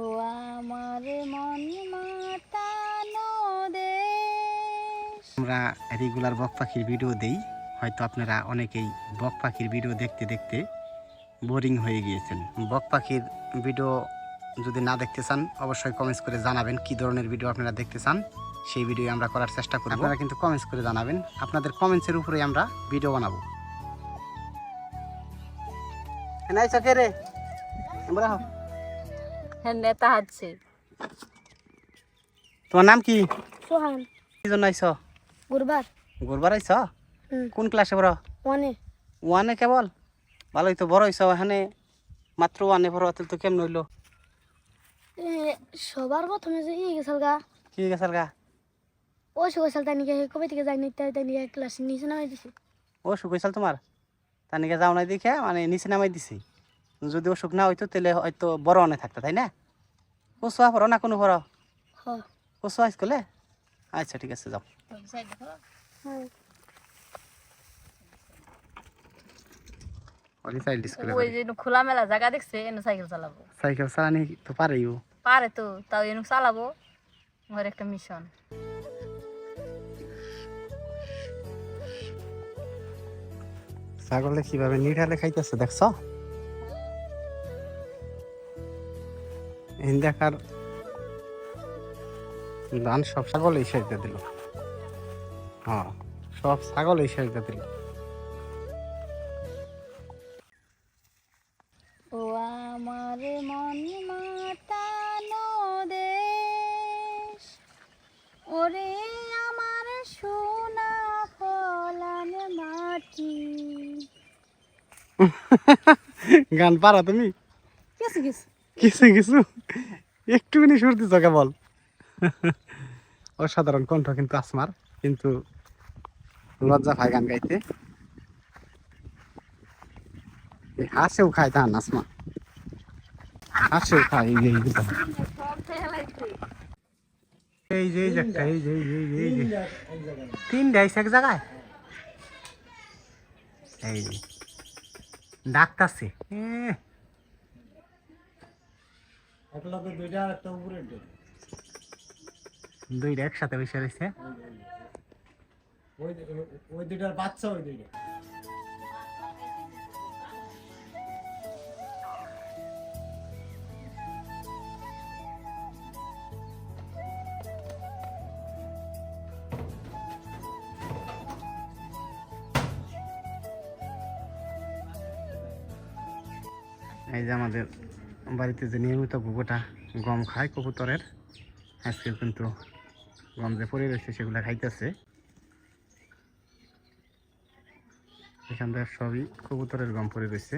ও আমার মন মাতানো দেশ আমরা রেগুলার বক পাখির ভিডিও দেই। হয়তো আপনারা অনেকেই বক পাখির ভিডিও দেখতে দেখতে বোরিং হয়ে গিয়েছেন। বক পাখির ভিডিও যদি না দেখতে চান, অবশ্যই কমেন্টস করে জানাবেন কি ধরনের ভিডিও আপনারা দেখতে চান। সেই ভিডিও আমরা করার চেষ্টা করব। আপনারা কিন্তু কমেন্টস করে জানাবেন। আপনাদের কমেন্টসের উপরে আমরা ভিডিও বানাবো। রে? আমরা হ্যাঁ নেতা হাঁটছে তোমার নাম কি? সোহান। কি জন্য আইছ? গুরবার। আইছ? কোন ক্লাসে পড়ো? ওয়ানে। ওয়ানে কেবল? ভালোই তো বড় হইছ এখানে মাত্র ওয়ানে পড়ো তো কেমন হইল? এ, সবার প্রথমে যে ই গেছাল গা। কি গেছাল গা? ও সে গেছাল তাই নিকে কবে থেকে যাই নিতে তাই নিকে ক্লাস নিচে নামাই দিছে। অসুখ হয়েছিল তোমার? তার নিকে যাও নাই দেখে মানে নিচে নামাই দিছি? যদি অসুখ না হইতো তাহলে হয়তো বড় অনে থাকতো তাই না? কচুয়া পড়ো না কোনো পড়ো হ। স্কুলে? আচ্ছা ঠিক আছে যাও। চাইল্ড স্কুলে ওই যে খোলা মেলা জায়গা দেখছে এনে সাইকেল চালাবো। সাইকেল চালানি তো পারেইও। পারে তো তাও এনে চালাবো। আমার একটা মিশন ছাগলে কীভাবে নিঠালে খাইতেছে দেখছ? এই দেখার ধান সব ছাগলেই সেজতে দিল। হ্যাঁ সব ছাগলেই সেজতে দিল। ও আমার মন মাতানো দেশ ওরে আমার সোনা ফলান মাটি। গান পারো তুমি? কিছু কিছু কিছু কিছু। একটুখানি সর্দি দিছ বল। অসাধারণ কণ্ঠ কিন্তু আসমার, কিন্তু লজ্জা পায় গান গাইতে। হাসেও খায় ধান আসমা হাসেও খায় এই যে এই যে। ধান। এই এক জায়গায় এই যে ডাকতাছে এ দুইটা একসাথে বসে রয়েছে। ওই দুইটার বাচ্চা ওই দুইটা। এই যে আমাদের বাড়িতে যে নিয়মিত গুগোটা গম খায়, কবুতরের আজকে কিন্তু গম যে পড়ে রয়েছে সেগুলো খাইতেছে। এখান থেকে সবই কবুতরের গম পড়ে রয়েছে।